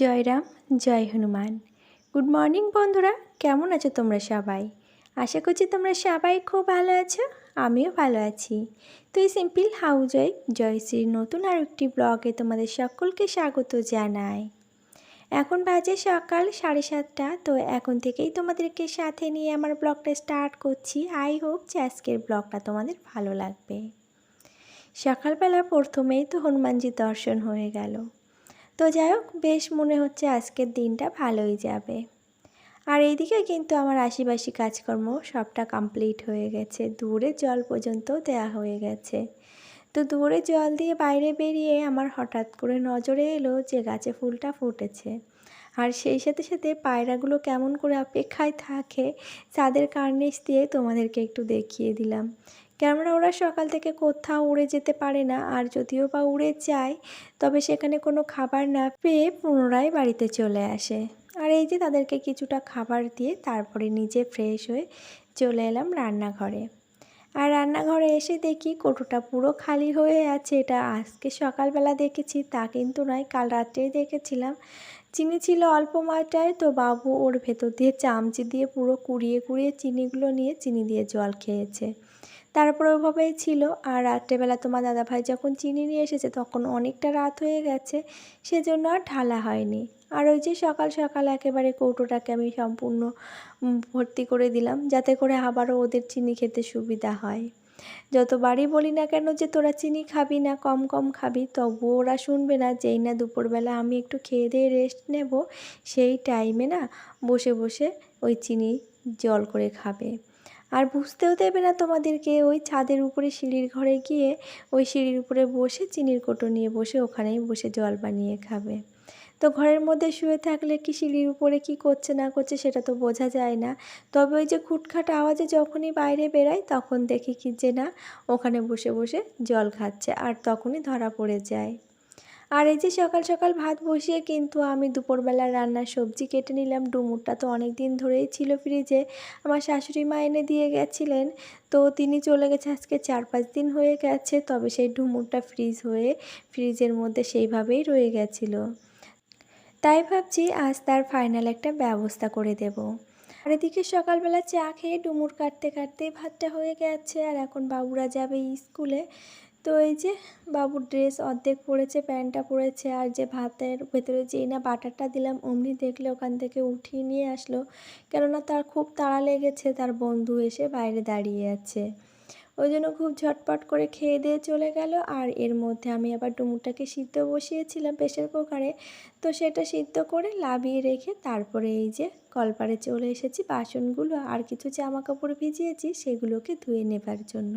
জয় রাম, জয় Hanuman. Good morning বন্ধুরা, কেমন আছো তোমরা সবাই? আশা করছি তোমরা সবাই খুব ভালো আছো, আমিও ভালো আছি। তো এই সিম্পল হাউস ওয়াইফ জয়শ্রীর নতুন আর একটি ব্লগে তোমাদের সকলকে স্বাগত জানাই। এখন বাজে সকাল সাড়ে সাতটা, তো এখন থেকেই তোমাদেরকে সাথে নিয়ে আমার ব্লগটা স্টার্ট করছি। আই হোপ যে আজকের ব্লগটা তোমাদের ভালো লাগবে। সকালবেলা প্রথমেই তো হনুমানজির দর্শন হয়ে গেল। তো যাই হোক, বেশ মনে হচ্ছে আজকের দিনটা ভালোই যাবে। আর এইদিকে কিন্তু আমার আশিবাসি কাজকর্ম সবটা কমপ্লিট হয়ে গেছে। দূরে জল পর্যন্ত দেয়া হয়ে গেছে। তো দূরে জল দিয়ে বাইরে বেরিয়ে আমার হঠাৎ করে নজরে এলো যে গাছে ফুলটা ফুটেছে। আর সেই সাথে সাথে পায়রাগুলো কেমন করে অপেক্ষায় থাকে, চাঁদের কার্নিশ দিয়ে তোমাদেরকে একটু দেখিয়ে দিলাম। কেননা ওরা সকাল থেকে কোথাও উড়ে যেতে পারে না। আর যদিও বা উড়ে যায়, তবে সেখানে কোনো খাবার না পেয়ে পুনরায় বাড়িতে চলে আসে। আর এই যে তাদেরকে কিছুটা খাবার দিয়ে তারপরে নিজে ফ্রেশ হয়ে চলে এলাম রান্নাঘরে। আর রান্নাঘরে এসে দেখি কোটোটা পুরো খালি হয়ে আছে। এটা আজকে সকালবেলা দেখেছি, তা কিন্তু নয়, কাল রাত্রেই দেখেছিলাম। চিনি ছিল অল্প মাত্রায়, তো বাবু ওর ভেতর দিয়ে চামচি দিয়ে পুরো কুড়িয়ে কুড়িয়ে চিনিগুলো নিয়ে চিনি দিয়ে জল খেয়েছে। তারপরে ওভাবেই ছিল। আর রাত্রেবেলা তোমার দাদাভাই যখন চিনি নিয়ে এসেছে, তখন অনেকটা রাত হয়ে গেছে, সেজন্য আর ঢালা হয়নি। আর ওই যে সকাল সকাল একেবারে কৌটোটাকে আমি সম্পূর্ণ ভর্তি করে দিলাম, যাতে করে আবারও ওদের চিনি খেতে সুবিধা হয়। যতবারই বলি না কেন যে তোরা চিনি খাবি না, কম কম খাবি, তবুও ওরা শুনবে না যেই না দুপুরবেলা আমি একটু খেয়ে দিয়ে রেস্ট নেব, সেই টাইমে না বসে বসে ওই চিনি জল করে খাবে। আর বুঝতেও দেবে না তোমাদেরকে, ওই ছাদের উপরে সিঁড়ির ঘরে গিয়ে, ওই সিঁড়ির উপরে বসে চিনির কোটো নিয়ে বসে ওখানেই বসে জল বানিয়ে খাবে। তো ঘরের মধ্যে শুয়ে থাকলে কি সিঁড়ির উপরে কি করছে না করছে সেটা তো বোঝা যায় না। তবে ওই যে খুটখাট আওয়াজে যখনই বাইরে বেরাই তখন দেখি কি যে না, ওখানে বসে বসে জল খাচ্ছে, আর তখনই ধরা পড়ে যায়। আর এই যে সকাল সকাল ভাত বসিয়ে কিন্তু আমি দুপুরবেলা রান্নার সবজি কেটে নিলাম। ডুমুরটা তো অনেক দিন ধরেই ছিল ফ্রিজে। আমার শাশুড়ি মা এনে দিয়ে গেছিলেন। তো তিনি চলে গেছে আজকে চার পাঁচ দিন হয়ে গেছে। তবে সেই ডুমুরটা ফ্রিজ হয়ে ফ্রিজের মধ্যে সেইভাবেই রয়ে গেছিল। তাই ভাবছি আজ তার ফাইনাল একটা ব্যবস্থা করে দেব। আর এদিকে সকালবেলা চা খেয়ে ডুমুর কাটতে কাটতেই ভাতটা হয়ে গেছে। আর এখন বাবুরা যাবে স্কুলে। তো এই যে বাবুর ড্রেস অর্ধেক পড়েছে প্যান্টটা পড়েছে আর যে ভাতের ভেতরে যেই না বাটারটা দিলাম, অমনি দেখলে ওখান থেকে উঠিয়ে নিয়ে আসলো। কেননা তার খুব তাড়া লেগেছে, তার বন্ধু এসে বাইরে দাঁড়িয়ে আছে। ওই জন্য খুব ঝটপট করে খেয়ে দিয়ে চলে গেল আর এর মধ্যে আমি আবার ডুমুরটাকে সিদ্ধ বসিয়েছিলাম প্রেশার কুকারে। তো সেটা সিদ্ধ করে লাভিয়ে রেখে তারপরে এই যে কলপারে চলে এসেছি বাসনগুলো আর কিছু জামা কাপড় ভিজিয়েছি সেগুলোকে ধুয়ে নেবার জন্য।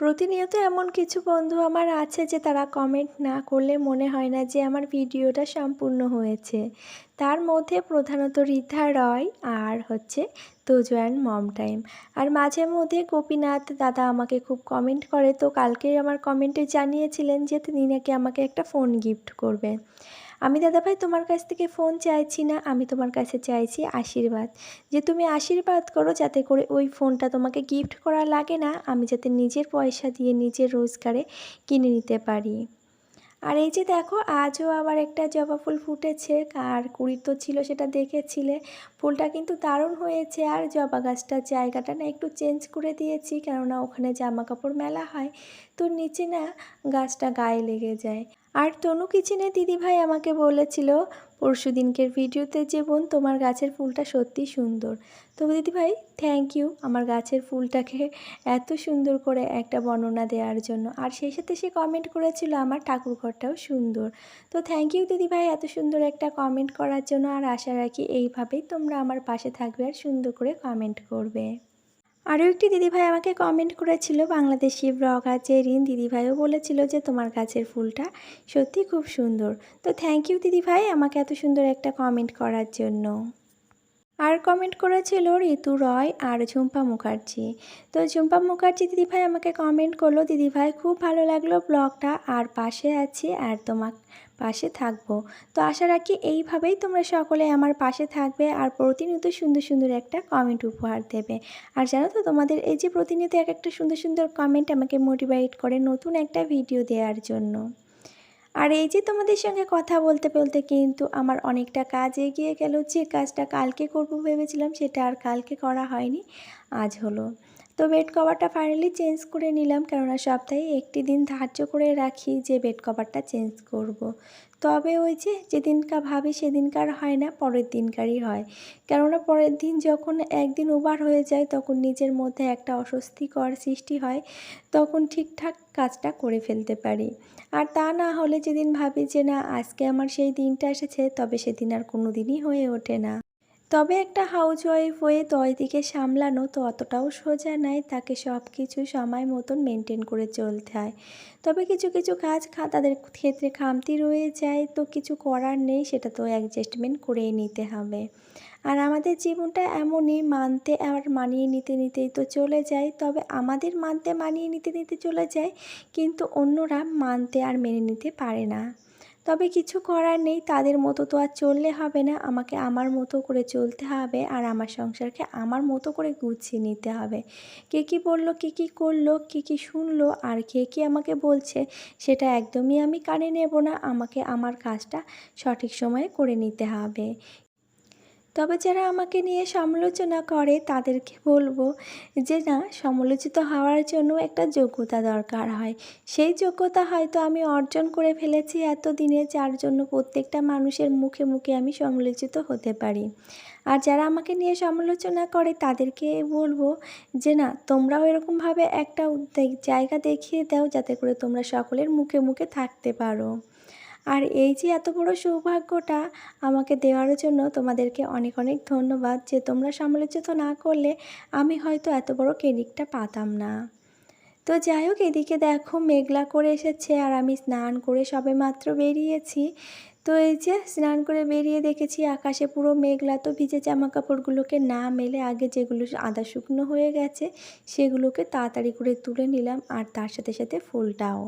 প্রতিনিয়ত এমন কিছু বন্ধু আমার আছে যে তারা কমেন্ট না করলে মনে হয় না যে আমার ভিডিওটা সম্পূর্ণ হয়েছে। তার মধ্যে প্রধানত রিথা রয় আর হচ্ছে তোজো অ্যান্ড মম টাইম আর মাঝে মধ্যে গোপীনাথ দাদা আমাকে খুব কমেন্ট করে। তো কালকে আমার কমেন্টে জানিয়েছিলেন যে তিনি নাকি আমাকে একটা ফোন গিফট করবে। আমি দাদাভাই তোমার কাছ থেকে ফোন চাইছি না। আমি তোমার কাছে চাইছি আশীর্বাদ। যে তুমি আশীর্বাদ করো, যাতে করে ওই ফোনটা তোমাকে গিফট করা লাগে না, আমি যাতে নিজের পয়সা দিয়ে নিজের রোজগারে কিনে নিতে পারি। আর এই যে দেখো, আজও আবার একটা জবা ফুল ফুটেছে। আর কুড়ির তো ছিল, সেটা দেখেছিলে। ফুলটা কিন্তু দারুণ হয়েছে। আর জবা গাছটার জায়গাটা না একটু চেঞ্জ করে দিয়েছি, কেননা ওখানে জামা কাপড় মেলা হয়। তো নিচে না গাছটা গায়ে লেগে যায়। আর তনু কিচেনে দিদিভাই আমাকে বলেছিল পরশু দিনকের ভিডিওতে যে বোন, তোমার গাছের ফুলটা সত্যি সুন্দর। তো দিদিভাই থ্যাংক ইউ আমার গাছের ফুলটাকে এত সুন্দর করে একটা বর্ণনা দেওয়ার জন্য। আর সেই সাথে সে কমেন্ট করেছিল, আমার ঠাকুর ঘরটাও সুন্দর। তো থ্যাংক ইউ দিদিভাই এত সুন্দর একটা কমেন্ট করার জন্য, আর আশা রাখি এইভাবেই তোমরা আমার পাশে থাকবে আর সুন্দর করে কমেন্ট করবে। আরও একটি দিদিভাই আমাকে কমেন্ট করেছিল, বাংলাদেশি ব্লগার জেরিন দিদিভাইও বলেছিল যে তোমার গাছের ফুলটা সত্যি খুব সুন্দর। তো থ্যাংক ইউ দিদিভাই আমাকে এত সুন্দর একটা কমেন্ট করার জন্য। আর কমেন্ট করেছিল ঋতু রয় আর ঝুম্পা মুখার্জি। তো ঝুম্পা মুখার্জি দিদিভাই আমাকে কমেন্ট করল, দিদিভাই, খুব ভালো লাগল ব্লগটা আর পাশে আছি আর তোমার পাশে থাকব। তো আশা রাখি এইভাবেই তোমরা সকলে আমার পাশে থাকবে আর প্রতিনিয়ত সুন্দর সুন্দর একটা কমেন্ট উপহার দেবে। আর জানো তো, তোমাদের এই যে প্রতিনিয়ত এক একটা সুন্দর সুন্দর কমেন্ট আমাকে মোটিভেট করে নতুন একটা ভিডিও দেওয়ার জন্য। আর এই যে তোমাদের সঙ্গে কথা বলতে বলতে কিন্তু আমার অনেকটা কাজ এগিয়ে গেল যে কাজটা কালকে করব ভেবেছিলাম, সেটা আর কালকে করা হয়নি, আজ হলো তো বেড কভারটা ফাইনালি চেঞ্জ করে নিলাম, কেননা সপ্তাহে একটি দিন ধার্য করে রাখি যে বেড কভারটা চেঞ্জ করব। তবে ওই যে যেদিনকার ভাবি সেদিনকার হয় না, পরের দিনকারই হয়। কেননা পরের দিন যখন একদিন ওভার হয়ে যায়, তখন নিজের মধ্যে একটা অস্বস্তিকর সৃষ্টি হয়, তখন ঠিকঠাক কাজটা করে ফেলতে পারি। আর তা না হলে যেদিন ভাবি যে না, আজকে আমার সেই দিনটা এসেছে, তবে সেদিন আর কোনো দিনই হয়ে ওঠে না। তবে একটা হাউস ওয়াইফ হয়ে দিকে সামলানো তো অতটাও সোজা নয়। তাকে সব কিছু সময় মতন মেনটেন করে চলতে হয়। তবে কিছু কিছু কাজ তাদের ক্ষেত্রে খামতি রয়ে যায়। তো কিছু করার নেই, সেটা তো অ্যাডজাস্টমেন্ট করেই নিতে হবে। আর আমাদের জীবনটা এমনই, মানতে আর মানিয়ে নিতে, নিতেই তো চলে যায়। তবে আমাদের মানতে, মানিয়ে নিতে নিতে চলে যায়, কিন্তু অন্যরা মানতে আর মেনে নিতে পারে না। তবে কিছু করার নেই, তাদের মতো তো আর চললে হবে না। আমাকে আমার মতো করে চলতে হবে আর আমার সংসারকে আমার মতো করে গুছিয়ে নিতে হবে। কে কী বলল, কে কী করল, কে কী শুনলো, আর কে কী আমাকে বলছে, সেটা একদমই আমি কানে নেব না। আমাকে আমার কাজটা সঠিক সময়ে করে নিতে হবে। তবে যারা আমাকে নিয়ে সমালোচনা করে তাদেরকে বলব যে না, সমালোচিত হওয়ার জন্য একটা যোগ্যতা দরকার হয়। সেই যোগ্যতা হয়তো আমি অর্জন করে ফেলেছি এতদিনে, যার জন্য প্রত্যেকটা মানুষের মুখে মুখে আমি সমালোচিত হতে পারি। আর যারা আমাকে নিয়ে সমালোচনা করে তাদেরকে বলব যে না, তোমরাও এরকমভাবে একটা জায়গা দেখিয়ে দাও যাতে করে তোমরা সকলের মুখে মুখে থাকতে পারো। আর এই যে এত বড় সৌভাগ্যটা আমাকে দেওয়ার জন্য তোমাদেরকে অনেক অনেক ধন্যবাদ যে তোমরা সমালোচিত না করলে আমি হয়তো এত বড় ক্রেডিটটা পাতাম না। তো যাই হোক, এদিকে দেখো মেঘলা করে এসেছে আর আমি স্নান করে সবে মাত্র বেরিয়েছি। তো এই যে স্নান করে বেরিয়ে দেখেছি আকাশে পুরো মেঘলা, তো ভিজে জামা কাপড়গুলোকে না মেলে আগে যেগুলো আদা শুকনো হয়ে গেছে সেগুলোকে তাড়াতাড়ি করে তুলে নিলাম আর তার সাথে সাথে ফুলটাও।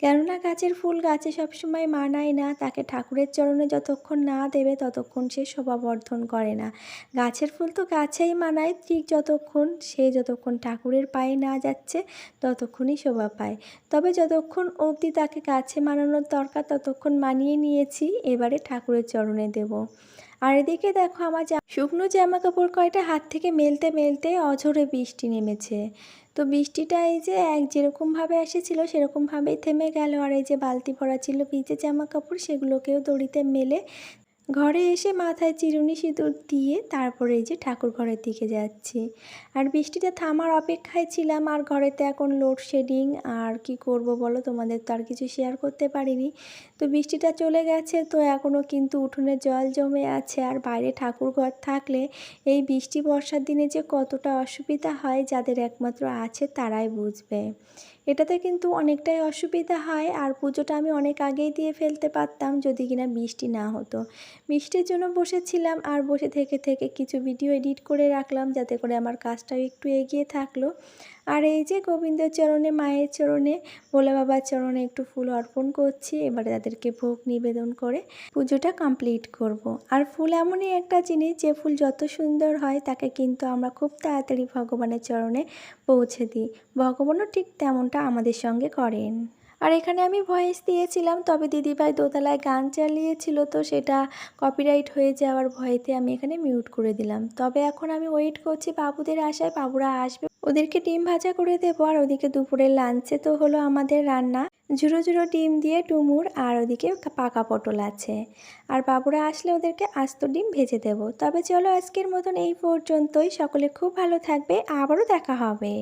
কেননা গাছের ফুল গাছে সবসময় মানায় না, তাকে ঠাকুরের চরণে যতক্ষণ না দেবে ততক্ষণ সে শোভাবর্ধন করে না। গাছের ফুল তো গাছেই মানায়, ঠিক যতক্ষণ সে যতক্ষণ ঠাকুরের পায়ে না যাচ্ছে, ততক্ষণই শোভা পায়। তবে যতক্ষণ অবধি তাকে গাছে মানানোর দরকার, ততক্ষণ মানিয়ে নিয়েছি, এবারে ঠাকুরের চরণে দেব। আর এদিকে দেখো আমার শুকনো জামা কাপড় কয়টা? হাত থেকে মেলতে মেলতে অঝরে বৃষ্টি নেমেছে। তো বৃষ্টিটা এই যে এক যেরকমভাবে এসেছিল, সেরকমভাবেই থেমে গেল। আর এই যে বালতি ভরা ছিল ভিজে জামা কাপড় সেগুলোকেও দড়িতে মেলে ঘরে এসে মাথায় চিরুনি সিঁদুর দিয়ে তারপরে এই যে ঠাকুর ঘরের দিকে যাচ্ছি। আর বৃষ্টিটা থামার অপেক্ষায় ছিলাম আর ঘরেতে এখন লোডশেডিং আর কি করব বলো? তোমাদের তো আর কিছু শেয়ার করতে পারিনি। তো বৃষ্টিটা চলে গেছে, তো এখনও কিন্তু উঠোনে জল জমে আছে আর বাইরে ঠাকুর ঘর থাকলে এই বৃষ্টি বর্ষার দিনে যে কতটা অসুবিধা হয় যাদের একমাত্র আছে তারাই বুঝবে। এটাতে কিন্তু অনেকটাই অসুবিধা হয় আর পুজোটা আমি অনেক আগেই দিয়ে ফেলতে পারতাম যদি কিনা বৃষ্টি না হতো। বৃষ্টির জন্য বসেছিলাম আর বসে থেকে থেকে কিছু ভিডিও এডিট করে রাখলাম যাতে করে আমার কাজটাও একটু এগিয়ে থাকল। আর এই যে গোবিন্দের চরণে, মায়ের চরণে, ভোলা বাবার চরণে একটু ফুল অর্পণ করছি। এবারে তাদেরকে ভোগ নিবেদন করে পুজোটা কমপ্লিট করব। আর ফুল এমনই একটা জিনিস, যে ফুল যত সুন্দর হয় তাকে কিন্তু আমরা খুব তাড়াতাড়ি ভগবানের চরণে পৌঁছে দিই। ভগবানও ঠিক তেমনটা আমাদের সঙ্গে করেন। আর এখানে আমি ভয়েস দিয়েছিলাম, তবে দিদিভাই দোতলায় গান চালিয়েছিল, তো সেটা কপিরাইট হয়ে যাওয়ার ভয়েতে আমি এখানে মিউট করে দিলাম। তবে এখন আমি ওয়েট করছি বাবুদের আশায়, বাবুরা আসবে। ওদেরকে ডিম ভাজা করে দেবো, আর ওদিকে দুপুরের লাঞ্চে তো হলো আমাদের রান্না। ঝুড়ো ঝুড়ো ডিম দিয়ে টুমুর আর ওদিকে পাকা পটল আছে। আর বাবুরা আসলে ওদেরকে আস্ত ডিম ভেজে দেবো। তবে চলো আজকের মতন এই পর্যন্তই। সকলে খুব ভালো থাকবে। আবারও দেখা হবে।